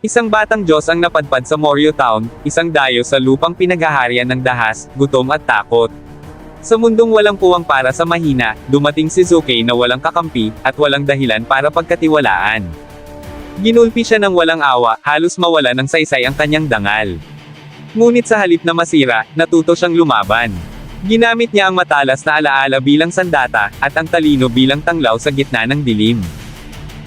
Isang batang Diyos ang napadpad sa Morio Town, isang dayo sa lupang pinaghaharian ng dahas, gutom at takot. Sa mundong walang puwang para sa mahina, dumating si Zuke na walang kakampi, at walang dahilan para pagkatiwalaan. Ginulpi siya ng walang awa, halos mawala ng saysay ang kanyang dangal. Ngunit sa halip na masira, natuto siyang lumaban. Ginamit niya ang matalas na alaala bilang sandata, at ang talino bilang tanglaw sa gitna ng dilim.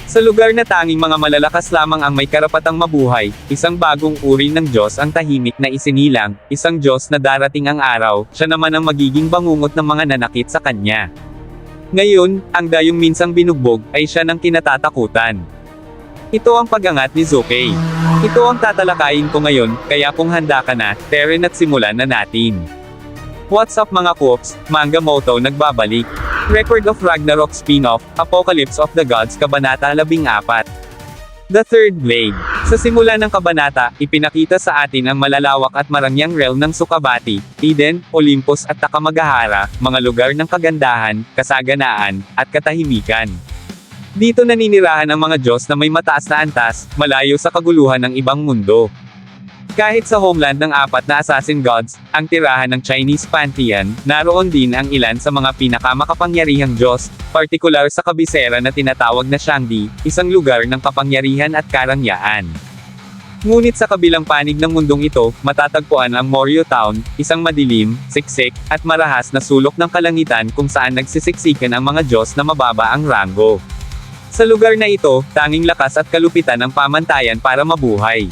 Sa lugar na tanging mga malalakas lamang ang may karapatang mabuhay, isang bagong uri ng Diyos ang tahimik na isinilang, isang Diyos na darating ang araw, siya naman ang magiging bangungot ng mga nanakit sa kanya. Ngayon, ang dayong minsang binugbog, ay siya ng kinatatakutan. Ito ang pag-angat ni Zuke. Ito ang tatalakayin ko ngayon, kaya kung handa ka na, Teren at simulan na natin. What's up mga Coops, Manga Moto nagbabalik. Record of Ragnarok spin-off, Apocalypse of the Gods Kabanata 14. The Third Blade. Sa simula ng kabanata, ipinakita sa atin ang malalawak at marangyang realm ng Sukabati, Eden, Olympus at Takamagahara, mga lugar ng kagandahan, kasaganaan, at katahimikan. Dito naninirahan ang mga Diyos na may mataas na antas, malayo sa kaguluhan ng ibang mundo. Kahit sa homeland ng apat na assassin gods, ang tirahan ng Chinese pantheon, naroon din ang ilan sa mga pinakamakapangyarihang Diyos, partikular sa kabisera na tinatawag na Shangdi, isang lugar ng kapangyarihan at karangyaan. Ngunit sa kabilang panig ng mundong ito, matatagpuan ang Morio Town, isang madilim, siksik, at marahas na sulok ng kalangitan kung saan nagsisiksikan ang mga Diyos na mababa ang ranggo. Sa lugar na ito, tanging lakas at kalupitan ang pamantayan para mabuhay.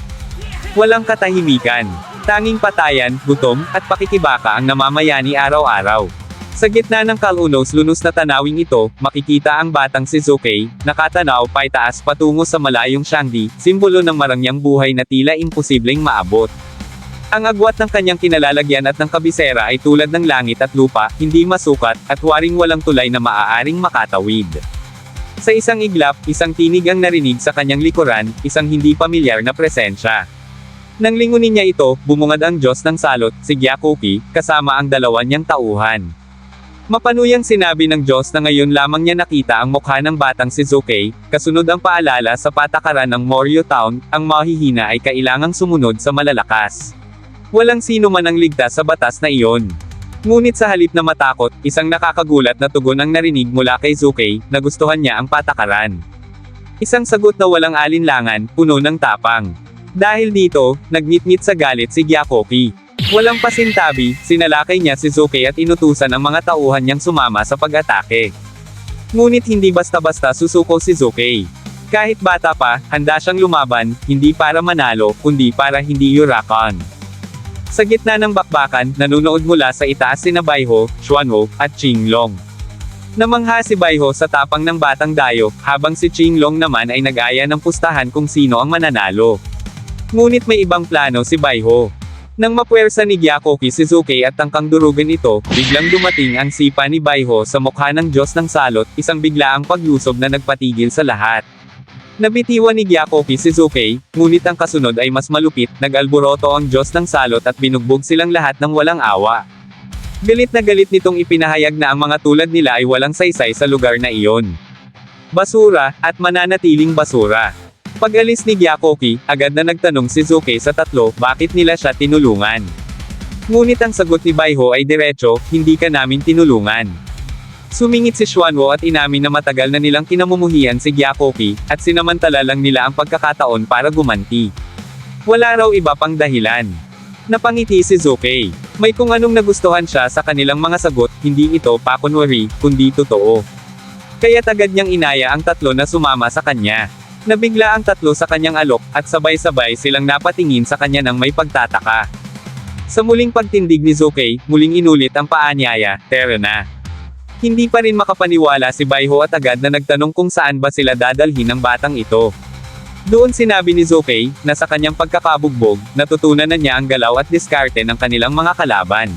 Walang katahimikan. Tanging patayan, gutom, at pakikibaka ang namamayani araw-araw. Sa gitna ng kalunos-lunos na tanawing ito, makikita ang batang si Zuke, nakatanaw paitaas patungo sa malayong Shangdi, simbolo ng marangyang buhay na tila imposibleng maabot. Ang agwat ng kanyang kinalalagyan at ng kabisera ay tulad ng langit at lupa, hindi masukat, at waring walang tulay na maaaring makatawid. Sa isang iglap, isang tinig ang narinig sa kanyang likuran, isang hindi pamilyar na presensya. Nang lingunin niya ito, bumungad ang Diyos ng salot, si Gyakoki, kasama ang dalawa niyang tauhan. Mapanuyang sinabi ng Diyos na ngayon lamang niya nakita ang mukha ng batang si Zuke, kasunod ang paalala sa patakaran ng Morio Town, ang mahihina ay kailangang sumunod sa malalakas. Walang sino man ang ligtas sa batas na iyon. Ngunit sa halip na matakot, isang nakakagulat na tugon ang narinig mula kay Zuke, na gustuhan niya ang patakaran. Isang sagot na walang alinlangan, puno ng tapang. Dahil dito, nagngit-ngit sa galit si Gyakoki. Walang pasintabi, sinalakay niya si Zuke at inutusan ang mga tauhan niyang sumama sa pag-atake. Ngunit hindi basta-basta susuko si Zuke. Kahit bata pa, handa siyang lumaban, hindi para manalo, kundi para hindi yurakan. Sa gitna ng bakbakan, nanunood mula sa itaas sina Baiho, Xuanwo, at Qinglong. Namangha si Baiho sa tapang ng batang dayo, habang si Qinglong naman ay nag-aya ng pustahan kung sino ang mananalo. Ngunit may ibang plano si Baiho. Nang mapuwersa ni Gyakoki si Zuke at tangkang durugan ito, biglang dumating ang sipa ni Baiho sa mukha ng Diyos ng Salot, isang biglaang paglusob na nagpatigil sa lahat. Nabitiwan ni Gyakoki si Zuke, ngunit ang kasunod ay mas malupit, nag-alboroto ang Diyos ng Salot at binugbog silang lahat ng walang awa. Galit na galit nitong ipinahayag na ang mga tulad nila ay walang saysay sa lugar na iyon. Basura, at mananatiling basura. Pag-alis ni Gyakoki, agad na nagtanong si Zuke sa tatlo, bakit nila siya tinulungan. Ngunit ang sagot ni Baiho ay diretso, hindi ka namin tinulungan. Sumingit si Xuanwo at inamin na matagal na nilang kinamumuhian si Gyakoki, at sinamantala lang nila ang pagkakataon para gumanti. Wala raw iba pang dahilan. Napangiti si Zuke. May kung anong nagustuhan siya sa kanilang mga sagot, hindi ito pakunwari, kundi totoo. Kaya tagad niyang inaya ang tatlo na sumama sa kanya. Nabigla ang tatlo sa kanyang alok, at sabay-sabay silang napatingin sa kanya ng may pagtataka. Sa muling pagtindig ni Zuke, muling inulit ang paanyaya, tera na. Hindi pa rin makapaniwala si Baiho at agad na nagtanong kung saan ba sila dadalhin ng batang ito. Doon sinabi ni Zuke, na sa kanyang pagkakabugbog, natutunan na niya ang galaw at diskarte ng kanilang mga kalaban.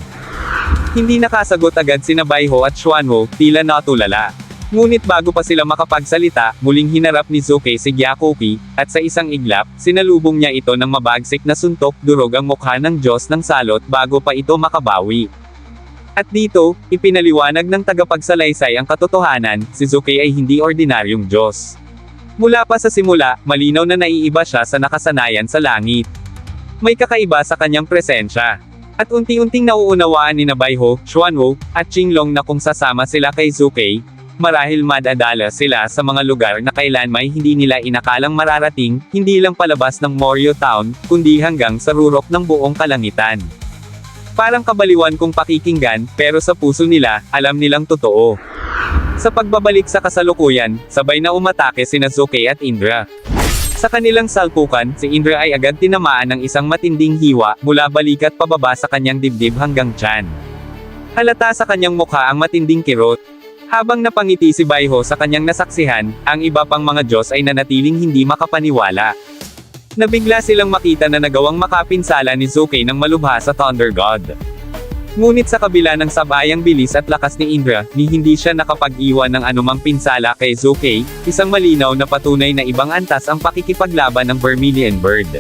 Hindi nakasagot agad sina Baiho at Xuanwo, tila natulala. Ngunit bago pa sila makapagsalita, muling hinarap ni Zuke si Gyakoki, at sa isang iglap, sinalubong niya ito ng mabagsik na suntok, durog ang mukha ng Diyos ng salot bago pa ito makabawi. At dito, ipinaliwanag ng tagapagsalaysay ang katotohanan, si Zuke ay hindi ordinaryong Diyos. Mula pa sa simula, malinaw na naiiba siya sa nakasanayan sa langit. May kakaiba sa kanyang presensya. At unti-unting nauunawaan ni Nabayho, Xuanwo, at Qinglong na kung sasama sila kay Zukei, marahil madadala sila sa mga lugar na kailan may hindi nila inakalang mararating, hindi lang palabas ng Moryo Town, kundi hanggang sa rurok ng buong kalangitan. Parang kabaliwan kung pakikinggan, pero sa puso nila, alam nilang totoo. Sa pagbabalik sa kasalukuyan, sabay na umatake sina Zukei at Indra. Sa kanilang salpukan, si Indra ay agad tinamaan ng isang matinding hiwa, mula balikat pababa sa kanyang dibdib hanggang tiyan. Halata sa kanyang mukha ang matinding kirot. Habang napangiti si Baiho sa kanyang nasaksihan, ang iba pang mga Diyos ay nanatiling hindi makapaniwala. Nabigla silang makita na nagawang makapinsala ni Zukei ng malubha sa Thunder God. Ngunit sa kabila ng sabayang bilis at lakas ni Indra, ni hindi siya nakapag-iwan ng anumang pinsala kay Zukei, isang malinaw na patunay na ibang antas ang pakikipaglaban ng Vermilion Bird.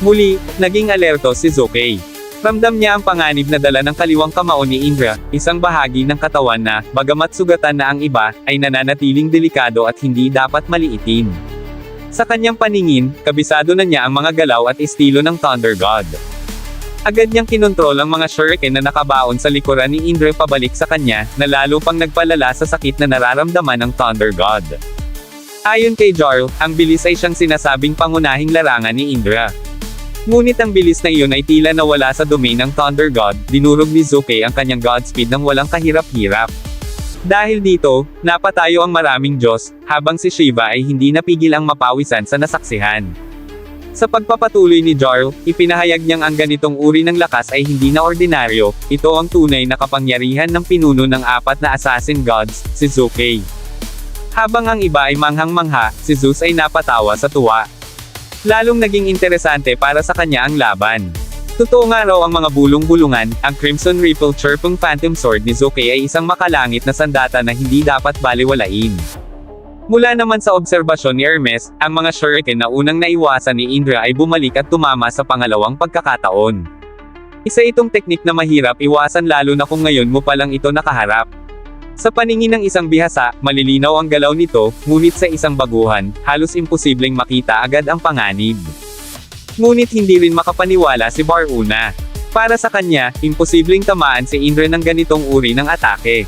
Muli, naging alerto si Zukei. Ramdam niya ang panganib na dala ng kaliwang kamao ni Indra, isang bahagi ng katawan na, bagamat sugatan na ang iba, ay nananatiling delikado at hindi dapat maliitin. Sa kanyang paningin, kabisado na niya ang mga galaw at estilo ng Thunder God. Agad niyang kinontrol ang mga shuriken na nakabaon sa likuran ni Indra pabalik sa kanya, na lalo pang nagpalala sa sakit na nararamdaman ng Thunder God. Ayon kay Jarl, ang bilis ay siyang sinasabing pangunahing larangan ni Indra. Ngunit ang bilis na iyon ay tila nawala sa domain ng Thunder God, dinurog ni Zuke ang kanyang Godspeed ng walang kahirap-hirap. Dahil dito, napatayo ang maraming Diyos, habang si Shiva ay hindi napigil ang mapawisan sa nasaksihan. Sa pagpapatuloy ni Jarl, ipinahayag niyang ang ganitong uri ng lakas ay hindi na ordinaryo, ito ang tunay na kapangyarihan ng pinuno ng apat na assassin gods, si Zukei. Habang ang iba ay manghang-mangha, si Zeus ay napatawa sa tuwa. Lalong naging interesante para sa kanya ang laban. Totoo nga raw ang mga bulong-bulungan, ang Crimson Ripple Chirpung Phantom Sword ni Zukei ay isang makalangit na sandata na hindi dapat baliwalain. Mula naman sa obserbasyon ni Hermes, ang mga shuriken na unang naiwasan ni Indra ay bumalik at tumama sa pangalawang pagkakataon. Isa itong teknik na mahirap iwasan lalo na kung ngayon mo palang ito nakaharap. Sa paningin ng isang bihasa, malilinaw ang galaw nito, ngunit sa isang baguhan, halos imposibleng makita agad ang panganib. Ngunit hindi rin makapaniwala si Baruna. Para sa kanya, imposibleng tamaan si Indra ng ganitong uri ng atake.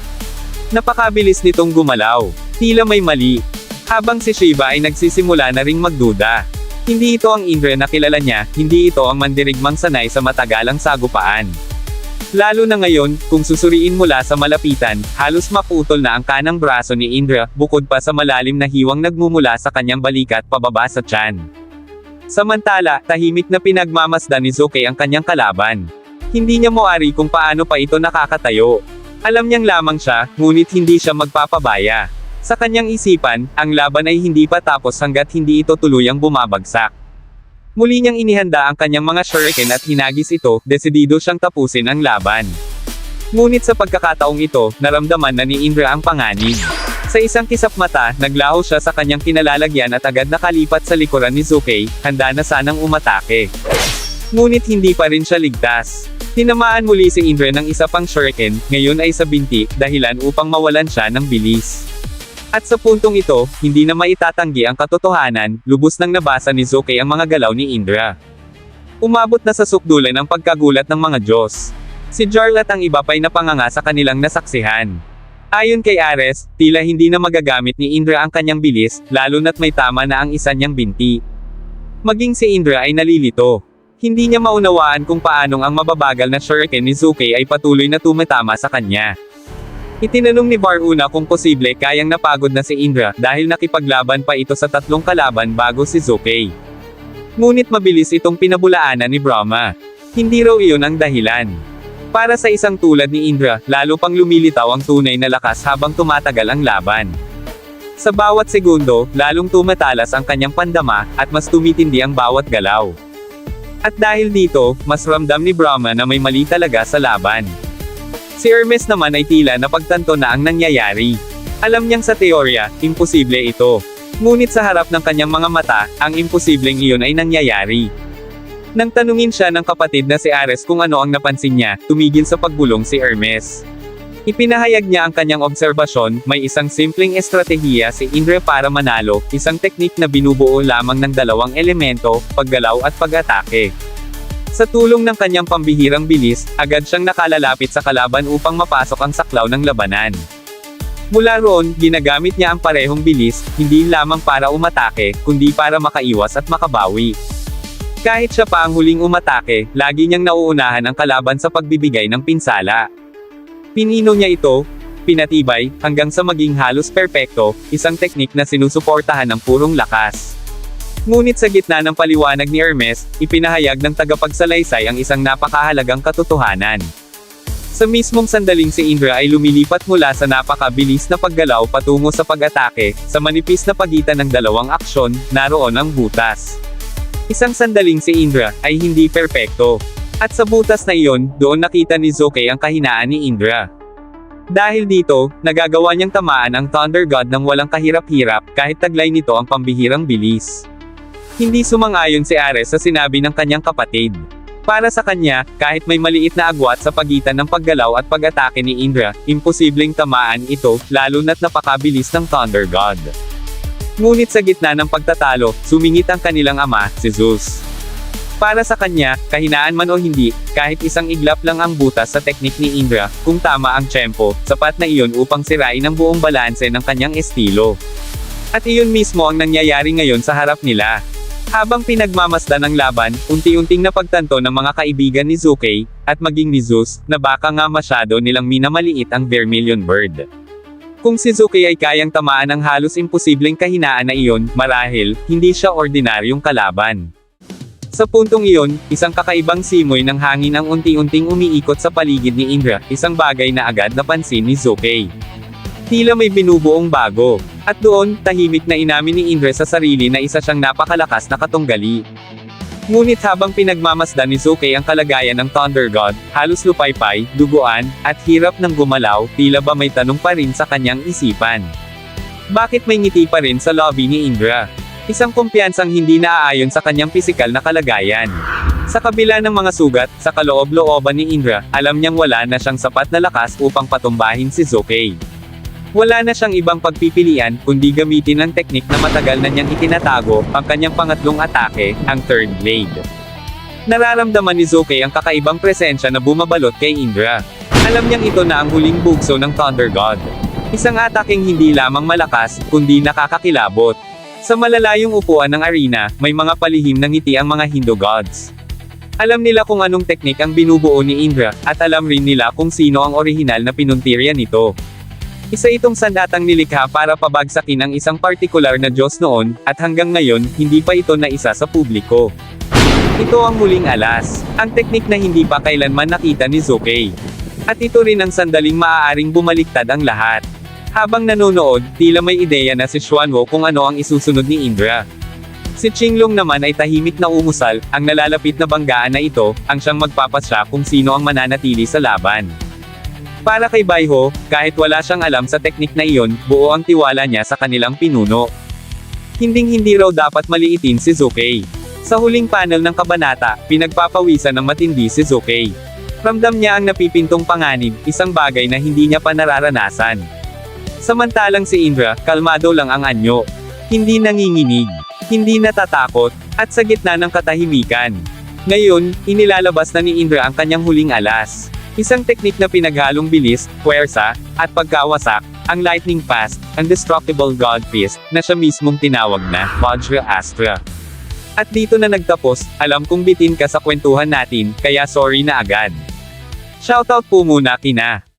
Napakabilis nitong gumalaw. Tila may mali. Habang si Shiva ay nagsisimula na ring magduda. Hindi ito ang Indra na kilala niya, hindi ito ang mandirigmang sanay sa matagalang sagupaan. Lalo na ngayon, kung susuriin mula sa malapitan, halos maputol na ang kanang braso ni Indra, bukod pa sa malalim na hiwang nagmumula sa kanyang balikat pababa sa tiyan. Samantala, tahimik na pinagmamasdan ni Zuke ang kanyang kalaban. Hindi niya moari kung paano pa ito nakakatayo. Alam niyang lamang siya, ngunit hindi siya magpapabaya. Sa kanyang isipan, ang laban ay hindi pa tapos hanggat hindi ito tuluyang bumabagsak. Muli niyang inihanda ang kanyang mga shuriken at hinagis ito, desidido siyang tapusin ang laban. Ngunit sa pagkakataong ito, naramdaman na ni Indra ang panganib. Sa isang kisap mata, naglaho siya sa kanyang kinalalagyan at agad nakalipat sa likuran ni Zukei, handa na sanang umatake. Ngunit hindi pa rin siya ligtas. Tinamaan muli si Indra ng isa pang shuriken, ngayon ay sa binti, dahilan upang mawalan siya ng bilis. At sa puntong ito, hindi na maitatanggi ang katotohanan, lubos nang nabasa ni Zukei ang mga galaw ni Indra. Umabot na sa sukdulan ang pagkagulat ng mga Diyos. Si Jarl at ang iba pa'y napanganga sa kanilang nasaksihan. Ayon kay Ares, tila hindi na magagamit ni Indra ang kanyang bilis, lalo na't may tama na ang isa niyang binti. Maging si Indra ay nalilito. Hindi niya maunawaan kung paanong ang mababagal na shuriken ni Zukei ay patuloy na tumatama sa kanya. Itinanong ni Baruna kung posible kayang napagod na si Indra dahil nakipaglaban pa ito sa tatlong kalaban bago si Zukei. Ngunit mabilis itong pinabulaanan ni Brahma. Hindi raw iyon ang dahilan. Para sa isang tulad ni Indra, lalo pang lumilitaw ang tunay na lakas habang tumatagal ang laban. Sa bawat segundo, lalong tumatalas ang kanyang pandama, at mas tumitindi ang bawat galaw. At dahil dito, mas ramdam ni Brahma na may mali talaga sa laban. Si Hermes naman ay tila napagtanto na ang nangyayari. Alam niyang sa teorya, imposible ito. Ngunit sa harap ng kanyang mga mata, ang imposibleng iyon ay nangyayari. Nang tanungin siya ng kapatid na si Ares kung ano ang napansin niya, tumigil sa pagbulong si Hermes. Ipinahayag niya ang kanyang obserbasyon, may isang simpleng estratehiya si Indra para manalo, isang teknik na binubuo lamang ng dalawang elemento, paggalaw at pag-atake. Sa tulong ng kanyang pambihirang bilis, agad siyang nakalalapit sa kalaban upang mapasok ang saklaw ng labanan. Mula roon, ginagamit niya ang parehong bilis, hindi lamang para umatake, kundi para makaiwas at makabawi. Kahit siya pa ang huling umatake, lagi niyang nauunahan ang kalaban sa pagbibigay ng pinsala. Pinino niya ito, pinatibay, hanggang sa maging halos perpekto, isang teknik na sinusuportahan ng purong lakas. Ngunit sa gitna ng paliwanag ni Hermes, ipinahayag ng tagapagsalaysay ang isang napakahalagang katotohanan. Sa mismong sandaling si Indra ay lumilipat mula sa napakabilis na paggalaw patungo sa pag-atake, sa manipis na pagitan ng dalawang aksyon, naroon ang butas. Isang sandaling si Indra ay hindi perpekto. At sa butas na iyon, doon nakita ni Zoke ang kahinaan ni Indra. Dahil dito, nagagawa niyang tamaan ang Thunder God ng walang kahirap-hirap, kahit taglay nito ang pambihirang bilis. Hindi sumang-ayon si Ares sa sinabi ng kanyang kapatid. Para sa kanya, kahit may maliit na agwat sa pagitan ng paggalaw at pag-atake ni Indra, imposibleng tamaan ito, lalo na't napakabilis ng Thunder God. Ngunit sa gitna ng pagtatalo, sumingit ang kanilang ama, si Zeus. Para sa kanya, kahinaan man o hindi, kahit isang iglap lang ang butas sa teknik ni Indra, kung tama ang tempo, sapat na iyon upang sirain ang buong balanse ng kanyang estilo. At iyon mismo ang nangyayari ngayon sa harap nila. Habang pinagmamasdan ang laban, unti-unting napagtanto ng mga kaibigan ni Zuke, at maging ni Zeus, na baka nga masyado nilang minamaliit ang Vermilion Bird. Kung si Zuke ay kayang tamaan ng halos imposibleng kahinaan na iyon, marahil, hindi siya ordinaryong kalaban. Sa puntong iyon, isang kakaibang simoy ng hangin ang unti-unting umiikot sa paligid ni Indra, isang bagay na agad napansin ni Zuke. Tila may binubuong bago. At doon, tahimik na inamin ni Indra sa sarili na isa siyang napakalakas na katunggali. Ngunit habang pinagmamasdan ni Zuke ang kalagayan ng Thunder God, halos lupaypay, duguan, at hirap ng gumalaw, tila ba may tanong pa rin sa kanyang isipan. Bakit may ngiti pa rin sa lobby ni Indra? Isang kumpiyansang hindi naaayon sa kanyang pisikal na kalagayan. Sa kabila ng mga sugat, sa kaloob-looban ni Indra, alam niyang wala na siyang sapat na lakas upang patumbahin si Zuke. Wala na siyang ibang pagpipilian, kundi gamitin ang teknik na matagal na niyang itinatago, ang kanyang pangatlong atake, ang third blade. Nararamdaman ni Zuke ang kakaibang presensya na bumabalot kay Indra. Alam niyang ito na ang huling bugso ng Thunder God. Isang ataking hindi lamang malakas, kundi nakakakilabot. Sa malalayong upuan ng arena, may mga palihim ng ngiti ang mga Hindu gods. Alam nila kung anong teknik ang binubuo ni Indra, at alam rin nila kung sino ang orihinal na pinuntirya nito. Isa itong sandatang nilikha para pabagsakin ang isang partikular na Diyos noon, at hanggang ngayon, hindi pa ito naisa sa publiko. Ito ang muling alas, ang teknik na hindi pa kailanman nakita ni Zuke. At ito rin ang sandaling maaaring bumaliktad ang lahat. Habang nanonood, tila may ideya na si Xuanwo kung ano ang isusunod ni Indra. Si Qinglong naman ay tahimik na umusal, ang nalalapit na banggaan na ito, ang siyang magpapasya kung sino ang mananatili sa laban. Para kay Baiho, kahit wala siyang alam sa teknik na iyon, buo ang tiwala niya sa kanilang pinuno. Hinding-hindi raw dapat maliitin si Zuke. Sa huling panel ng kabanata, pinagpapawisan ng matindi si Zuke. Ramdam niya ang napipintong panganib, isang bagay na hindi niya pa nararanasan. Samantalang si Indra, kalmado lang ang anyo. Hindi nanginginig, hindi natatakot, at sa gitna ng katahimikan. Ngayon, inilalabas na ni Indra ang kanyang huling alas. Isang teknik na pinaghalong bilis, puwersa, at pagkawasak, ang Lightning Fast, ang Destructible God Fist, na siya mismong tinawag na Vajra Astra. At dito na nagtapos, alam kong bitin ka sa kwentuhan natin, kaya sorry na agad. Shoutout po muna kina.